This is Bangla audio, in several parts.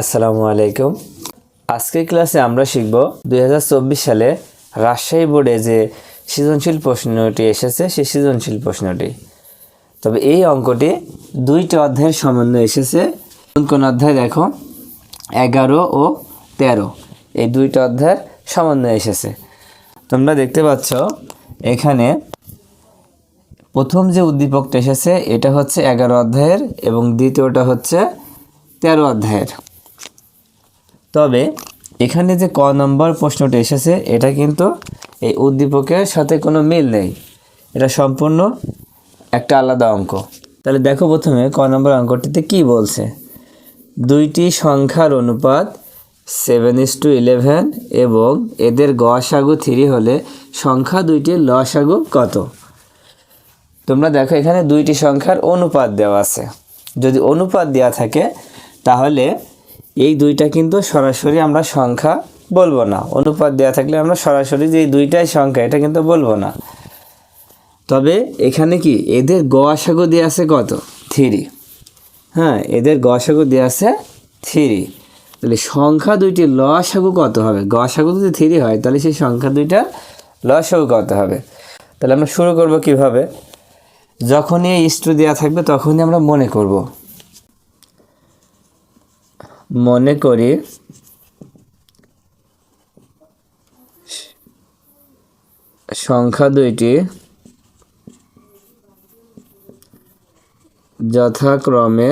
আসসালামু আলাইকুম। আজকের ক্লাসে আমরা শিখব দুই হাজার চব্বিশ সালে রাজশাহী বোর্ডে যে সৃজনশীল প্রশ্নটি এসেছে, সেই সৃজনশীল প্রশ্নটি। তবে এই অঙ্কটি দুইটি অধ্যায়ের সমন্বয়ে এসেছে। কোন কোন অধ্যায় দেখো? এগারো ও তেরো। এই দুইটা অধ্যায়ের সমন্বয়ে এসেছে। তোমরা দেখতে পাচ্ছ, এখানে প্রথম যে উদ্দীপকটা এসেছে, এটা হচ্ছে এগারো অধ্যায়ের এবং দ্বিতীয়টা হচ্ছে তেরো অধ্যায়ের। তবে এখানে যে ক নম্বর প্রশ্নটি এসেছে, এটা কিন্তু এই উদ্দীপকের সাথে কোনো মিল নেই। এটা সম্পূর্ণ একটা আলাদা অঙ্ক। তাহলে দেখো প্রথমে ক নম্বর অঙ্কটিতে কি বলছে? দুইটি সংখ্যার অনুপাত সেভেন ইস টু ইলেভেন এবং এদের গসাগু থ্রি হলে সংখ্যা দুইটির লসাগু কত? তোমরা দেখো এখানে দুইটি সংখ্যার অনুপাত দেওয়া আছে। যদি অনুপাত দেওয়া থাকে, তাহলে এই দুইটা কিন্তু সরাসরি আমরা সংখ্যা বলব না। অনুপাত দেওয়া থাকলে আমরা সরাসরি যে দুইটাই সংখ্যা, এটা কিন্তু বলব না। তবে এখানে কি? এদের গসাগু দেওয়া আছে কত? থ্রি। হ্যাঁ এদের গসাগু দেওয়া আছে থ্রি। তাহলে সংখ্যা দুইটি লসাগু কত হবে? গসাগু যদি থ্রি হয়, তাহলে সেই সংখ্যা দুইটা লসাগু কত হবে? তাহলে আমরা শুরু করব কীভাবে? যখনই ইস্টু দেওয়া থাকবে, তখনই আমরা মনে করব। মনে করি সংখ্যা দুইটি যথাক্রমে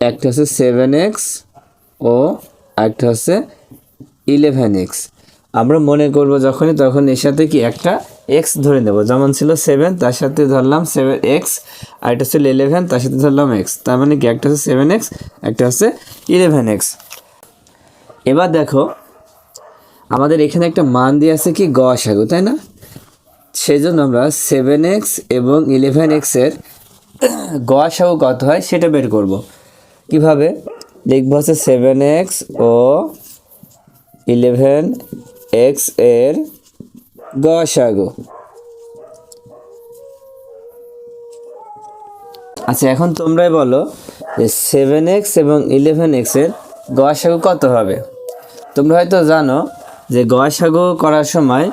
একটা হচ্ছে সেভেন এক্স ও একটা হচ্ছে ইলেভেন এক্স আমরা মনে করব যখনই তখন এর সাথে কি একটা এক্স ধরে নেব। যেমন ছিল সেভেন তার সাথে ধরলাম সেভেন এক্স আর এটা ছিল ইলেভেন তার সাথে ধরলাম এক্স তার মানে কি? একটা হচ্ছে সেভেন এক্স একটা হচ্ছে ইলেভেন এক্স এবার দেখো, আমাদের এখানে একটা মান দিয়ে আছে কি? গসাগু তাই না? সেই জন্য আমরা সেভেন এক্স এবং ইলেভেন এক্সের গসাগু কত হয়? সেটা বের করব। কীভাবে? লিখব হচ্ছে সেভেন এক্স ও ইলেভেন এক্সের গসাগু। আচ্ছা এখন তোমরাই বলো যে সেভেন এক্স এবং ইলেভেন এক্সের গসাগু কত হবে? তোমরা হয়তো জানো যে গসাগু করার সময়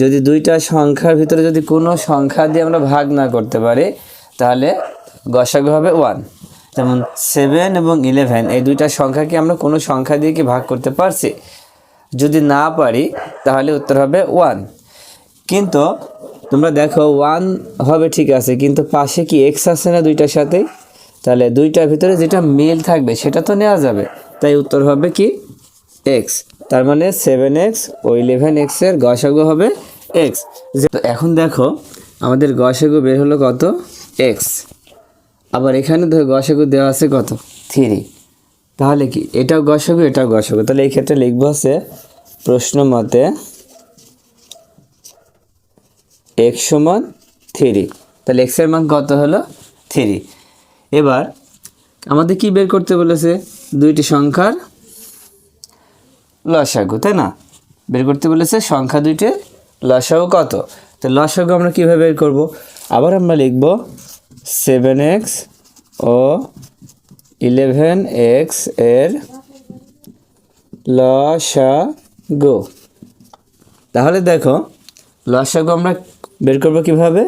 যদি দুইটা সংখ্যার ভিতরে যদি কোনো সংখ্যা দিয়ে আমরা ভাগ না করতে পারি, তাহলে গসাগু হবে ওয়ান যেমন সেভেন এবং ইলেভেন এই দুইটা সংখ্যাকে আমরা কোনো সংখ্যা দিয়ে কি ভাগ করতে পারছি? যদি না পারি, তাহলে উত্তর হবে ওয়ান কিন্তু তোমরা দেখো ওয়ান হবে ঠিক আছে, কিন্তু পাশে কি এক্স আছে না দুইটার সাথে? তাহলে দুইটার ভিতরে যেটা মিল থাকবে সেটা তো নেওয়া যাবে। তাই উত্তর হবে কি? এক্স তার মানে সেভেন এক্স ও ইলেভেন এক্সের গসাগু হবে এক্স এখন দেখো, আমাদের গসাগু বের হলো কত? এক্স আবার এখানে ধরো গসাগু দেওয়া আছে কত? থ্রি তাহলে কি? এটাও গসাগু এটাও গসাগু। তাহলে এই ক্ষেত্রে লিখব হচ্ছে প্রশ্ন মতে এক্স সমান থ্রি তাহলে এক্সের মান কত হলো থ্রি এবার আমাদের কি বের করতে বলেছে? দুইটি সংখ্যার লসাগু, তাই না? বের করতে বলেছে সংখ্যা দুইটির লসাগু কত? তো লসাগু আমরা কীভাবে বের করব? আবার আমরা লিখব সেভেন এক্স ও ইলেভেন এক্সের লসাগু। তাহলে দেখো, লসাগু আমরা বের করব কীভাবে?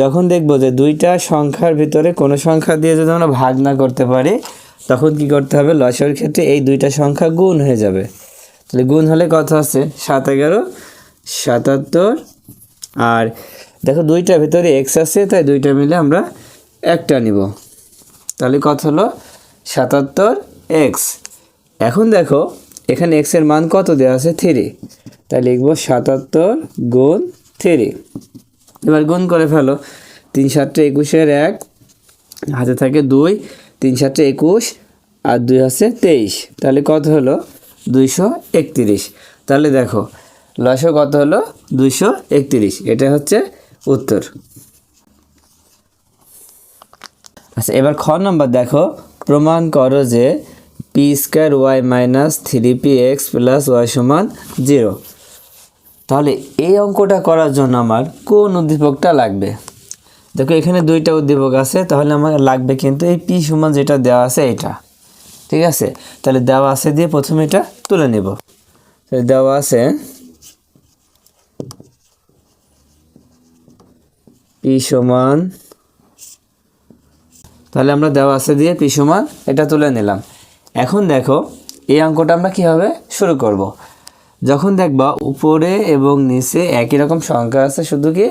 যখন দেখব যে দুইটা সংখ্যার ভিতরে কোনো সংখ্যা দিয়ে যদি আমরা ভাগ না করতে পারি, তখন কি করতে হবে? লসাগুর ক্ষেত্রে এই দুইটা সংখ্যা গুণ হয়ে যাবে। তাহলে গুণ হলে কত আছে? সাত এগারো, সাতাত্তর, আর দেখো দুইটার ভিতরে এক্স আছে, তাই দুইটা মিলে আমরা একটা নিব। তাহলে কত হলো? সাতাত্তর এক্স এখন দেখো, এখানে এক্সের মান কত দেওয়া আছে? থ্রি তাই লিখব সাতাত্তর গুণ থ্রি এবার গুণ করে ফেলো। তিন সাতটা একুশের এক, হাতে থাকে দুই, তিন সাতটা একুশ, আর দুই হচ্ছে তেইশ। তাহলে কত হলো? দুইশো একত্রিশ। তাহলে দেখো, লসো কত হলো? দুইশো একত্রিশ। এটা হচ্ছে উত্তর। আচ্ছা এবার খ নম্বর দেখো। প্রমাণ করো যে P square Y minus three P X plus Y সমান জিরো। তাহলে এই অঙ্কটা করার জন্য আমার কোন উদ্দীপকটা লাগবে? দেখো, এখানে দুইটা উদ্দীপক আছে, তাহলে আমার লাগবে কিন্তু এই পি সমান যেটা দেওয়া আছে এটা। ঠিক আছে? তাহলে দেওয়া আছে দিয়ে প্রথমে এটা তুলে নেব। তাহলে দেওয়া আছে পি সমান, তাহলে আমরা দেওয়া আছে দিয়ে পি সমান এটা তুলে নিলাম। এখন দেখো, এই অঙ্কটা আমরা কীভাবে শুরু করব। যখন দেখবা উপরে এবং নিচে একই রকম সংখ্যা আছে, শুধু কি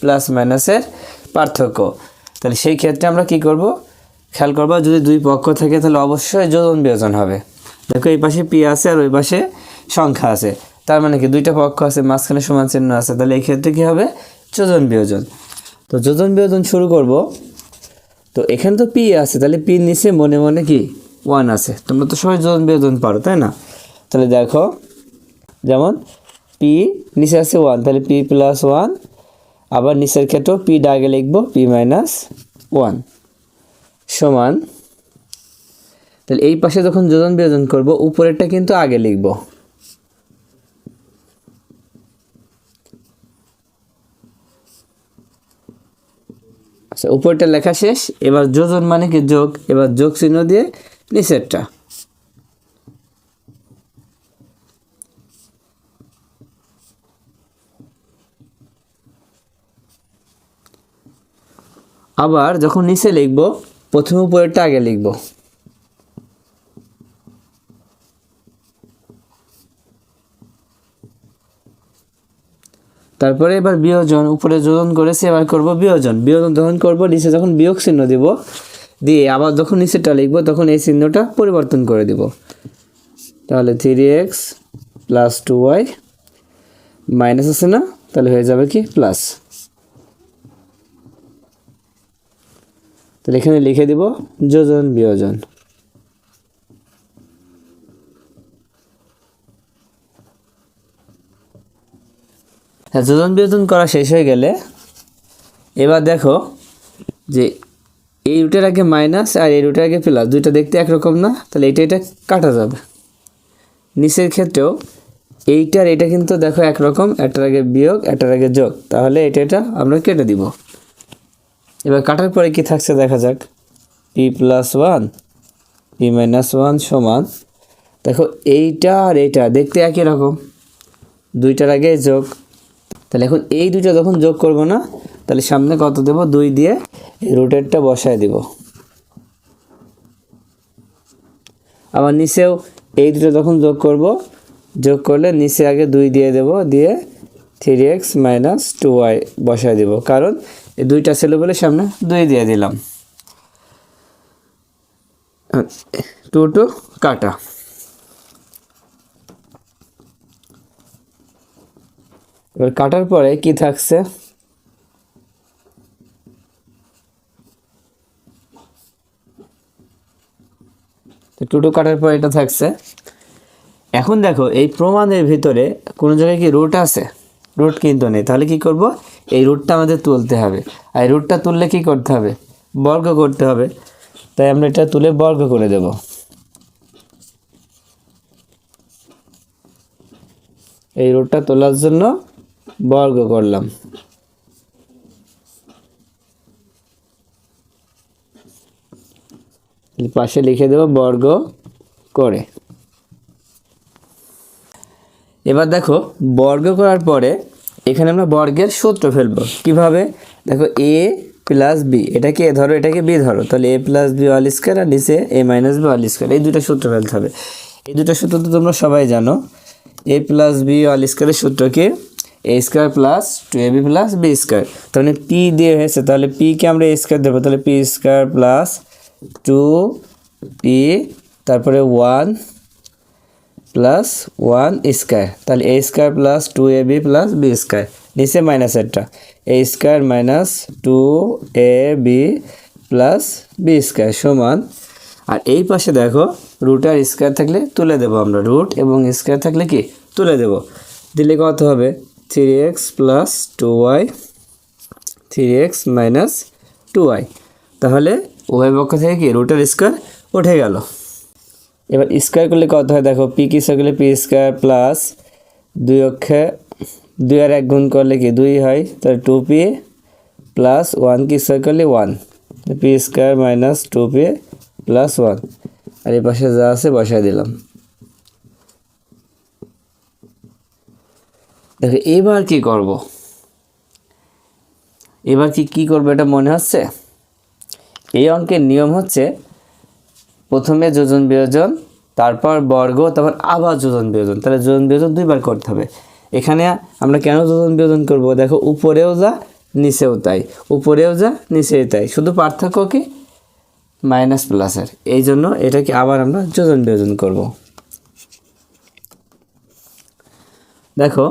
প্লাস মাইনাসের পার্থক্য। তাহলে সেই ক্ষেত্রে আমরা কি করব? খেয়াল করবা, যদি দুই পক্ষ থাকে তাহলে অবশ্যই যোজন বিয়োজন হবে। দেখো এই পাশে পি আছে আর ওই পাশে সংখ্যা আছে। তার মানে কি দুইটা পক্ষ আছে, মাঝখানে সমান চিহ্ন আছে। তাহলে এই ক্ষেত্রে কি হবে? যোজন বিয়োজন। তো যোজন বিয়োজন শুরু করব। তো এখানে তো পি আছে, তাহলে পি নিচে মনে মনে কি? ওয়ান আছে। তোমরা তো সবাই যোজন বিয়োজন পারো, তাই না? তাহলে দেখো যেমন পি নিচে আছে ওয়ান তাহলে পি প্লাস ওয়ান আবার নিচের ক্ষেত্রেও পি ডাগে লিখব পি মাইনাস ওয়ান সমান, তাহলে এই পাশে যখন যোজন বিয়োজন করব, উপরেরটা কিন্তু আগে লিখব। আচ্ছা উপরটা লেখা শেষ, এবার যোজন মানে কি যোগ? এবার যোগ চিহ্ন দিয়ে নিচেরটা। আবার যখন নিচে লিখব, প্রথমে উপরেরটা আগে লিখব। তারপরে এবার বিয়োজন, উপরে যোজন করেছি এবার করব বিয়োজন। বিয়োজন যখন করব, নিচে যখন বিয়োগ চিহ্ন দিব, দিয়ে আবার যখন নিচেটা লিখব, তখন এই চিহ্নটা পরিবর্তন করে দিব। তাহলে three X plus two Y minus আছে না? তাহলে হয়ে যাবে কি? প্লাস তাহলে এখানে লিখে দিব, যোজন, বিয়োজন। হ্যাঁ যোজন, বিয়োজন করা শেষ হয়ে গেলে, এবার দেখো যে এই রুটের আগে মাইনাস আর এই রুটের আগে প্লাস দুইটা দেখতে একরকম না, তাহলে এটা এটা কাটা যাবে। নিচের ক্ষেত্রেও এইটার, এটা কিন্তু দেখো একরকম, একটার আগে বিয়োগ, একটার আগে যোগ, তাহলে এটা এটা আমরা কেটে দিব। এবার কাটার পরে কি থাকছে দেখা যাক। P plus one P minus one সমান, দেখো এইটা আর এইটা দেখতে একই রকম। দুইটার আগে যোগ। তাহলে এখন এই দুইটা যখন যোগ করব না, তাহলে সামনে কত দেব? দুই দিয়ে এই রুটেরটা বসায় দিব। আবার নিচেও এই দুটো যখন যোগ করব, যোগ করলে নিচে আগে দুই দিয়ে দেব, দিয়ে three X minus two Y বসায় দিব। কারণ এই দুইটা ছিল বলে সামনে দুই দিয়ে দিলাম। টু টু কাটা। এবার কাটার পরে কি থাকছে? টুটু কাটার পর এটা থাকছে। এখন দেখো, এই প্রমাণের ভিতরে কোনো জায়গায় কি রুট আছে? রুট কিন্তু নেই। তাহলে কি করব? এই রুটটা আমাদের তুলতে হবে। আর এই রুটটা তুললে কি করতে হবে? বর্গ করতে হবে। তাই আমরা এটা তুলে বর্গ করে দেব। এই রুটটা তোলার জন্য বর্গ করলাম। পাশে লিখে দেব বর্গ করে। এবার দেখো, বর্গ করার পরে এখানে আমরা বর্গের সূত্র ফেলব। কীভাবে? দেখো এ প্লাস বি এটাকে এ ধরো এটাকে বি ধরো। তাহলে A plus B whole square আর নিচে A minus B whole square এই দুটো সূত্র ফেলতে হবে। এই দুটো সূত্র তো তোমরা সবাই জানো। এ প্লাস বি ওয়াল স্কোয়ারের সূত্র কি? A square plus two A B plus B square তাহলে পি দিয়ে হয়েছে। তাহলে পিকে আমরা এ স্কোয়ার দেবো। তাহলে P square plus two P তারপরে ওয়ান প্লাস ওয়ান স্কোয়ার তাহলে A square plus two A B plus B square নিচে মাইনাসেরটা A square minus two A B plus B square সমান। আর এই পাশে দেখো রুট আর স্কোয়ার থাকলে তুলে দেবো আমরা। রুট এবং স্কোয়ার থাকলে কি? তুলে দেব। দিলে কত হবে? Three X plus two Y three X minus two Y তাহলে উভয় পক্ষ থেকে কি? রুটের স্কোয়ার উঠে গেল। এবার স্কোয়ার করলে কত হয়? দেখো পি কি করলে পি স্কোয়ার প্লাস দুই অক্ষে দুই আর এক গুণ করলে কি? দুই হয়। তাহলে টু পি প্লাস ওয়ান কি স্কোয়ার করলে one P square minus two P plus one আর এই পাশে যা আছে, বসায় দিলাম। দেখো, এবার কি করব? এবার কি কি করব? এটা মনে হচ্ছে? এই অঙ্কের নিয়ম হচ্ছে প্রথমে যোজন বিয়োজন, তারপর বর্গ, তারপর আবার যোজন বিয়োজন। তাহলে যোজন বিয়োজন দুইবার করতে হবে। এখানে আমরা কেন যোজন বিয়োজন করব? দেখো, উপরেও যা, নিচেও তাই। উপরেও যা, নিচেও তাই। শুধু পার্থক্য কি? মাইনাস প্লাসের। এই জন্য এটাকে আবার আমরা যোজন বিয়োজন করব। দেখো,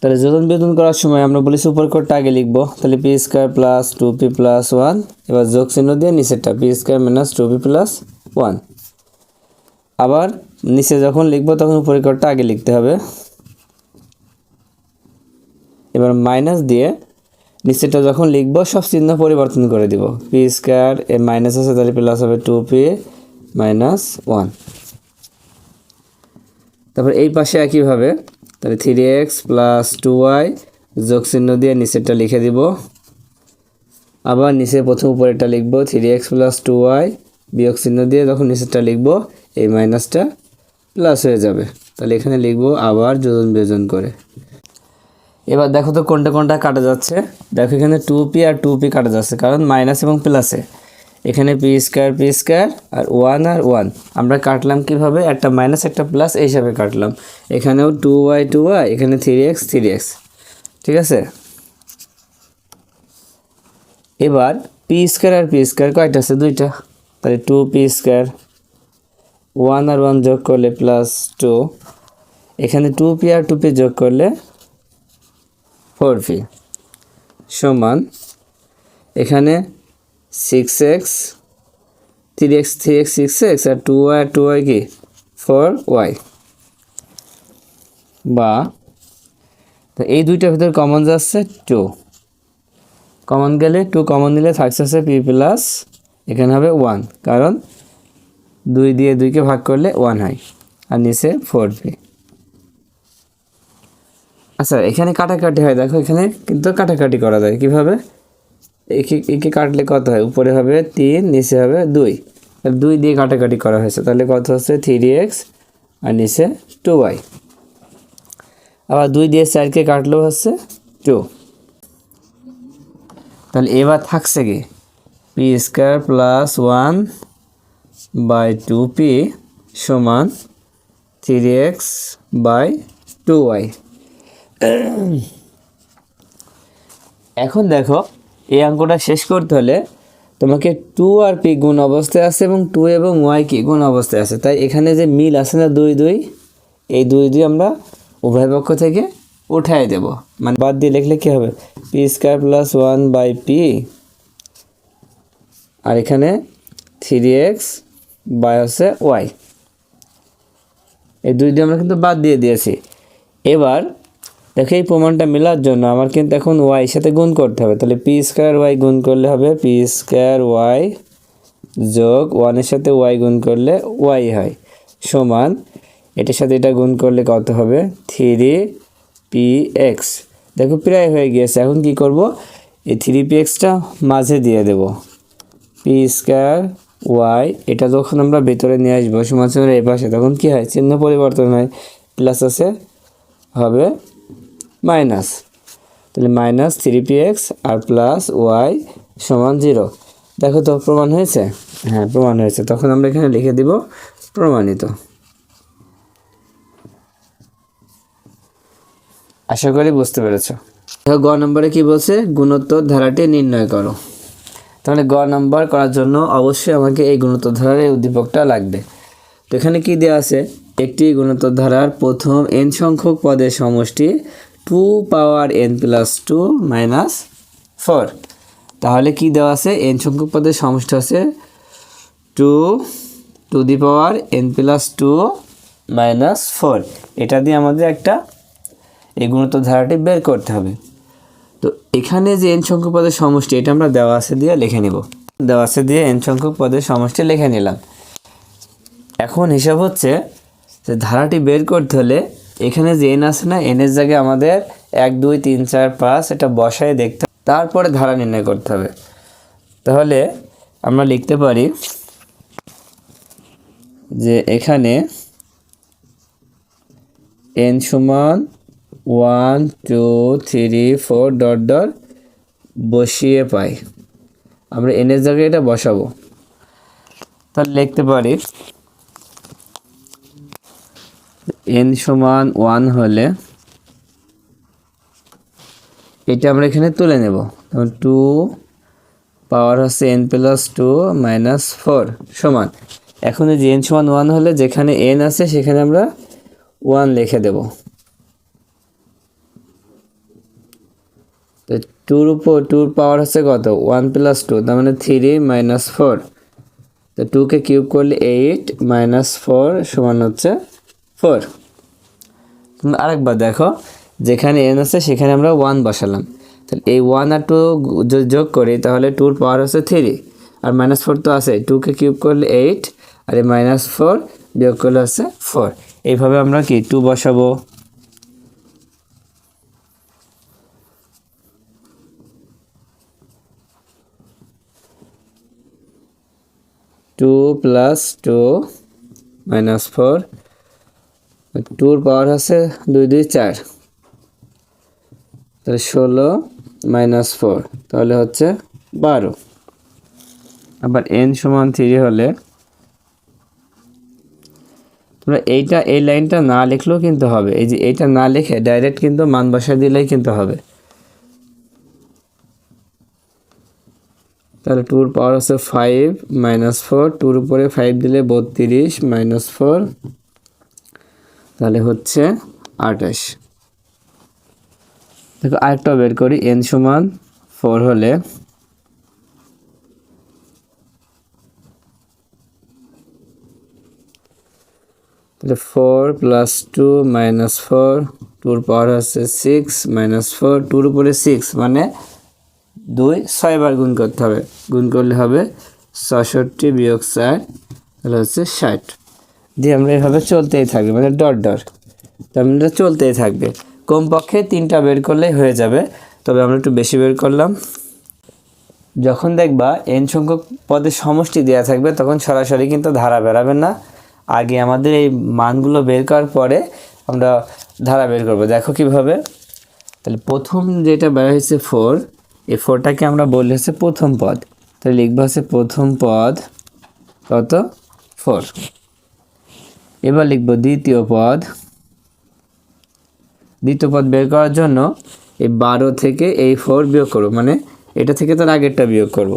তাহলে যোজন বিয়োজন করার সময় আমরা বলেছি উপর কোডটা আগে লিখব। তাহলে P square plus two P plus one, এবার যোগ চিহ্ন দিয়ে নিচেরটা, P square minus two P plus one আবার নিচে যখন লিখব তখন উপরের কোডটা আগে লিখতে হবে। এবার মাইনাস দিয়ে নিচেরটা যখন লিখব সব চিহ্ন পরিবর্তন করে দিব। পি স্কোয়ার এ মাইনাস আছে, তাহলে প্লাস হবে টু পি মাইনাস ওয়ান তারপর এই পাশে একইভাবে, তাহলে three X plus two Y যোগ চিহ্ন দিয়ে নিচেরটা লিখে দিব। আবার নিচে প্রথম উপরেরটা লিখব three X plus two Y বিয়োগ চিহ্ন দিয়ে যখন নিচেরটা লিখব, এই মাইনাসটা প্লাস হয়ে যাবে। তাহলে এখানে লিখব আবার যোজন বিয়োজন করে। এবার দেখো তো কোনটা কোনটা কাটা যাচ্ছে। দেখো এখানে টু পি আর টু পি কাটা যাচ্ছে, কারণ মাইনাস এবং প্লাসে এখানে পি স্কোয়ার পি স্কোয়ার আর ওয়ান আর ওয়ান আমরা কাটলাম কীভাবে? একটা মাইনাস একটা প্লাস এই হিসাবে কাটলাম। এখানেও টু ওয়াই টু ওয়াই এখানে থ্রি এক্স থ্রি এক্স ঠিক আছে? এবার পি স্কোয়ার আর পি স্কোয়ার কয়টা আছে? দুইটা। তাহলে টু পি স্কোয়ার ওয়ান আর ওয়ান যোগ করলে প্লাস টু এখানে টু পি আর টু পি যোগ করলে ফোর পি সমান এখানে six X three X three X six X আর টু ওয়াই আর টু ওয়াই কি? ফোর ওয়াই বা তো এই দুইটার ভিতর কমন যাচ্ছে টু কমন গেলে টু কমন নিলে থাকছে পি প্লাস এখানে হবে ওয়ান কারণ দুই দিয়ে দুইকে ভাগ করলে ওয়ান হয়, আর নিচে ফোর পি আচ্ছা এখানে কাটাকাটি হয়, দেখো এখানে কিন্তু কাটাকাটি করা যায়, কীভাবে? একে একে কাটলে কত হয়? উপরে হবে তিন, নিচে হবে দুই। দুই দিয়ে কাটাকাটি করা হয়েছে, তাহলে কত হচ্ছে? থ্রি এক্স আর নিচে টু ওয়াই আবার দুই দিয়ে চারকে কাটলেও হচ্ছে টু তাহলে এবার থাকছে কি? P square plus one by two P সমান three X by two Y এখন দেখো, এই অঙ্কটা শেষ করতে হলে তোমাকে টু আর পি গুণ অবস্থায় আছে এবং টু এবং ওয়াই কি গুণ অবস্থায় আছে। তাই এখানে যে মিল আছে না দুই দুই, এই দুই দুই আমরা উভয় পক্ষ থেকে উঠাই দেব। মানে বাদ দিয়ে লিখলে কী হবে? P square plus one by P আর এখানে থ্রি এক্স বাই হচ্ছে ওয়াই এই দুই দিয়ে আমরা কিন্তু বাদ দিয়ে দিয়েছি। এবার দেখো এই প্রমাণটা মেলার জন্য আমার কিন্তু এখন ওয়াই সাথে গুণ করতে হবে। তাহলে পি স্কোয়ার ওয়াই গুণ করলে হবে পি স্কোয়ার ওয়াই যোগ ওয়ানের সাথে ওয়াই গুণ করলে ওয়াই হয়। সমান এটার সাথে এটা গুণ করলে কত হবে? থ্রি পি এক্স দেখো প্রায় হয়ে গিয়েছে। এখন কি করব? এই থ্রি পি এক্সটা মাঝে দিয়ে দেব। পি স্কোয়ার ওয়াই এটা যখন আমরা ভেতরে নিয়ে আসব সমান এই পাশে, তখন কি হয়? চিহ্ন পরিবর্তন হয়। প্লাস আছে, হবে মাইনাস তাহলে মাইনাস থ্রি পি এক্স আর প্লাস ওয়াই সমান জিরো দেখো তো, প্রমাণ হয়েছে? হ্যাঁ প্রমাণ হয়েছে। তখন আমরা এখানে লিখে দিব প্রমাণিত। আশা করি বুঝতে পেরেছ। গ নম্বরে কি বলছে? গুণোত্তর ধারাটি নির্ণয় করো। তাহলে গ নম্বর করার জন্য অবশ্যই আমাকে এই গুণোত্তর ধারার এই উদ্দীপকটা লাগবে। তো এখানে কী দেওয়া আছে? একটি গুণোত্তর ধারার প্রথম এন সংখ্যক পদের সমষ্টি two power N plus two minus four তাহলে কি দেওয়া আছে? এন সংখ্যক পদের সমষ্টি আছে two to the power N plus two minus four এটা দিয়ে আমাদের একটা এই গুণোত্তর ধারাটি বের করতে হবে। তো এখানে যে এন সংখ্যক পদের সমষ্টি, এটা আমরা দেওয়া আছে দিয়ে লিখে নিব। দেওয়া আছে দিয়ে এন সংখ্যক পদের সমষ্টি লিখে নিলাম। এখন হিসাব হচ্ছে যে ধারাটি বের করতে হলে এখানে যে এন আছে না এনের জায়গায় আমাদের এক, দুই, তিন, চার, পাঁচ এটা বসায় দেখতে তারপরে ধারা নির্ণয় করতে হবে। তাহলে আমরা লিখতে পারি যে এখানে এন সমান one, two, three, four, dot dot বসিয়ে পাই। আমরা এনের জায়গায় এটা বসাবো। তাহলে লিখতে পারি এন সমান ওয়ান হলে এটা আমরা এখানে তুলে নেব। তখন টু পাওয়ার হচ্ছে N plus two minus four সমান। এখন যে এন সমান ওয়ান হলে যেখানে এন আছে সেখানে আমরা ওয়ান লিখে দেব। তো টুর উপর টুর পাওয়ার হচ্ছে কত? ওয়ান প্লাস টু তার মানে থ্রি মাইনাস ফোর তো টুকে কিউব করলে এইট মাইনাস ফোর সমান হচ্ছে ফোর আরেকবার দেখো, যেখানে এন আছে সেখানে আমরা ওয়ান বসালাম। তাহলে এই ওয়ান আর টু যদি যোগ করি, তাহলে টুর পাওয়ার হচ্ছে থ্রি আর মাইনাস ফোর তো আছে টুকে কিউব করলে এইট আর এই মাইনাস ফোর বিয়োগ করলে হচ্ছে ফোর এইভাবে আমরা কি টু বসাবো? Two plus two minus four টুর পাওয়ার আছে দুই দুই চার। তাহলে ষোলো মাইনাস ফোর তাহলে হচ্ছে বারো। আবার এন সমান থ্রি হলে তোমরা এইটা, এই লাইনটা না লিখলেও কিন্তু হবে। এই যে এইটা না লিখে ডাইরেক্ট কিন্তু মান বসা দিলেই কিন্তু হবে। তাহলে টুর পাওয়ার হচ্ছে ফাইভ মাইনাস ফোর টুর উপরে ফাইভ দিলে বত্রিশ মাইনাস ফোর তাহলে হচ্ছে আঠাশ। দেখো আরেকটা বের করি এন সমান ফোর হলে। তাহলে four plus two minus four টুর পাওয়ার হচ্ছে সিক্স মাইনাস ফোর টুর উপরে সিক্স মানে দুই, ছয়বার গুণ করতে হবে। গুণ করলে হবে ছষট্টি বিয়োগ চার তাহলে হচ্ছে ষাট। দিয়ে আমরা এভাবে চলতেই থাকবে মানে ডট ডট। মানে চলতেই থাকবে। কমপক্ষে তিনটা বের করলেই হয়ে যাবে। তবে আমরা একটু বেশি বের করলাম। যখন দেখবা এন সংখ্যক পদের সমষ্টি দেওয়া থাকবে, তখন সরাসরি কিন্তু ধারা বেরাবে না। আগে আমাদের এই মানগুলো বের করার পরে আমরা ধারা বের করব। দেখো কীভাবে। তাহলে প্রথম যেটা বের হয়েছে ফোর এই ফোরটাকে আমরা বলি হচ্ছে প্রথম পদ। তাহলে লিখব হচ্ছে প্রথম পদ কত? ফোর। এবার লিখব দ্বিতীয় পদ। দ্বিতীয় পদ বের করার জন্য এই বারো থেকে এই ফোর বিয়োগ করব। মানে এটা থেকে তার আগেরটা বিয়োগ করব।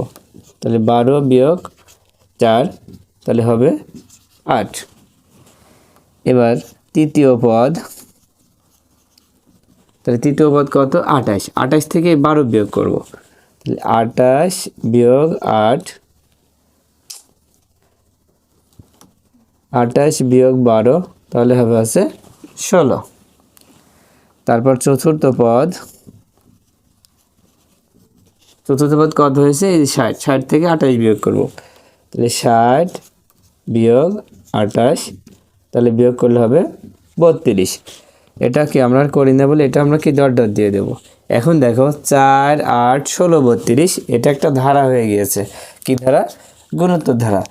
তাহলে বারো বিয়োগ চার, তাহলে হবে আট। এবার তৃতীয় পদ। তাহলে তৃতীয় পদ কত? আঠাশ। আঠাশ থেকে বারো বিয়োগ করব। তাহলে আঠাশ বিয়োগ আট, আঠাশ বিয়োগ বারো, তাহলে হবে আছে ষোলো। তারপর চতুর্থ পদ। চতুর্থ পদ কত হয়েছে? এই ষাট। ষাট থেকে আঠাশ বিয়োগ করব। তাহলে ষাট বিয়োগ আঠাশ, তাহলে বিয়োগ করলে হবে বত্রিশ। এটা কি আমরা করি না বলে এটা আমরা কি ডট ডট দিয়ে দেবো? এখন দেখো, চার, আট, ষোলো, বত্রিশ, এটা একটা ধারা হয়ে গিয়েছে। কি ধারা? গুণোত্তর ধারা।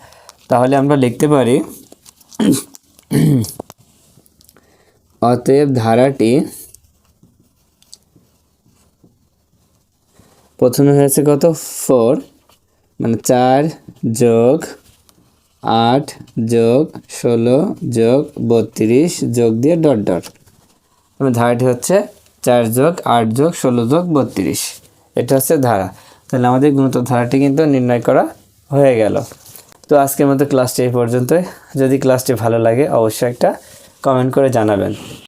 তাহলে আমরা লিখতে পারি, অতএব ধারাটি প্রথমে হয়েছে কত? ফোর মানে চার যোগ আট যোগ ষোলো যোগ বত্রিশ যোগ দিয়ে ডট ডট। ধারাটি হচ্ছে চার যোগ আট যোগ ষোলো যোগ বত্রিশ। এটা হচ্ছে ধারা। তাহলে আমাদের গুণোত্তর ধারাটি কিন্তু নির্ণয় করা হয়ে গেল। তো আজকের মতো ক্লাসটি এই পর্যন্তই। যদি ক্লাসটি ভালো লাগে, অবশ্যই একটা কমেন্ট করে জানাবেন।